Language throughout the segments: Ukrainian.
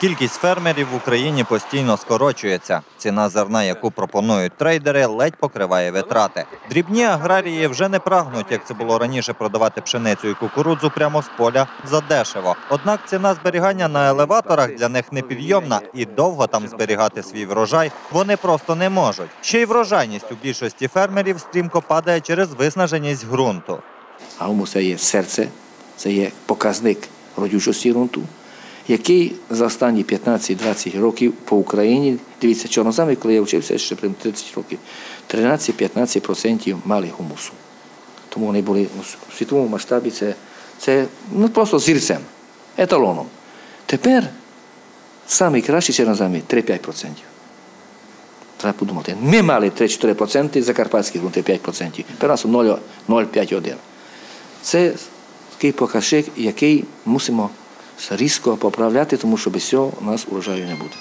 Кількість фермерів в Україні постійно скорочується. Ціна зерна, яку пропонують трейдери, ледь покриває витрати. Дрібні аграрії вже не прагнуть, як це було раніше, продавати пшеницю і кукурудзу прямо з поля задешево. Однак ціна зберігання на елеваторах для них непідйомна і довго там зберігати свій врожай вони просто не можуть. Ще й врожайність у більшості фермерів стрімко падає через виснаженість ґрунту. Гумус це є серце, це є показник родючості ґрунту, який за останні 15-20 років по Україні, дивіться, чорноземи, коли я вчився ще при 30 років, 13-15% мали гумусу. Тому вони були у світовому масштабі це, це ну, просто зірцем, еталоном. Тепер самі кращі чорноземи 3-5%. Треба подумати. Ми мали 3-4%, закарпатські ґрунти 5%. Тепер у нас 0,5-1. Це такий показник, який мусимо різко поправляти, тому що без цього у нас урожаю не буде.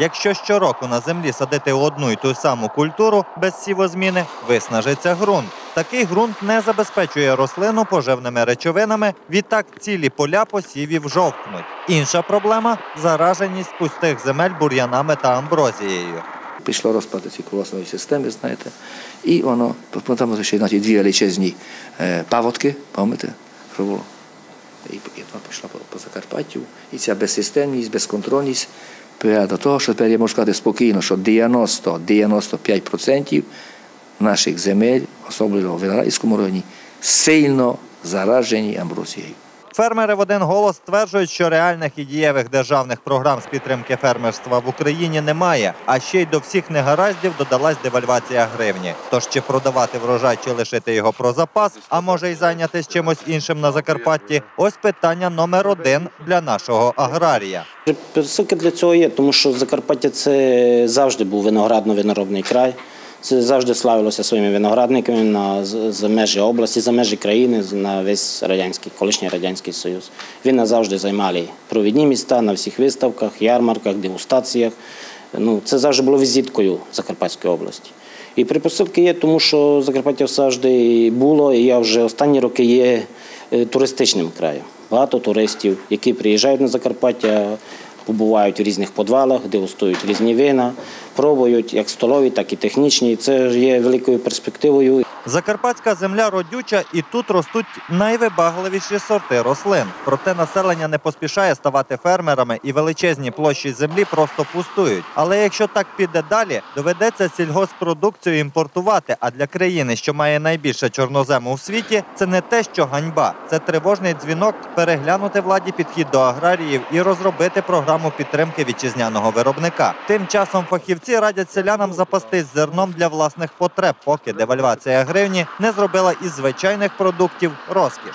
Якщо щороку на землі садити одну й ту саму культуру без сівозміни, виснажиться ґрунт. Такий ґрунт не забезпечує рослину поживними речовинами, відтак цілі поля посівів жовкнуть. Інша проблема зараженість пустих земель бур'янами та амброзією. Пішло розпад цієї колосної системи, знаєте, і воно, там ще значить, дві величезні е, паводки, пам'ятаєте, що було? І, вона пішла по, Закарпаттю, і ця безсистемність, безконтрольність привела до того, що тепер я можу сказати спокійно, що 90-95% наших земель, особливо в Виноградівському районі, сильно заражені амброзією. Фермери в один голос стверджують, що реальних і дієвих державних програм з підтримки фермерства в Україні немає. А ще й до всіх негараздів додалась девальвація гривні. Тож чи продавати врожай, чи лишити його про запас, а може й зайнятися чимось іншим на Закарпатті? Ось питання номер один для нашого аграрія. Пересилки для цього є, тому що Закарпаття це завжди був виноградно-виноробний край. Це завжди славилося своїми виноградниками на за межі області, за межі країни, на весь радянський, колишній радянський союз. Він нас завжди займали провідні міста на всіх виставках, ярмарках, дегустаціях. Ну це завжди було візиткою Закарпатської області. І припосилки є, тому що Закарпаття завжди було, і я вже останні роки є е, туристичним краєм. Багато туристів, які приїжджають на Закарпаття, побувають у різних подвалах, дегустують різні вина, пробують як столові, так і технічні. Це є великою перспективою. Закарпатська земля родюча, і тут ростуть найвибагливіші сорти рослин. Проте населення не поспішає ставати фермерами, і величезні площі землі просто пустують. Але якщо так піде далі, доведеться сільгоспродукцію імпортувати. А для країни, що має найбільше чорнозему у світі, це не те, що ганьба, це тривожний дзвінок переглянути владі підхід до аграріїв і розробити програму підтримки вітчизняного виробника. Тим часом фахівці радять селянам запастись зерном для власних потреб, поки девальвація гривні не зробила із звичайних продуктів розкіш.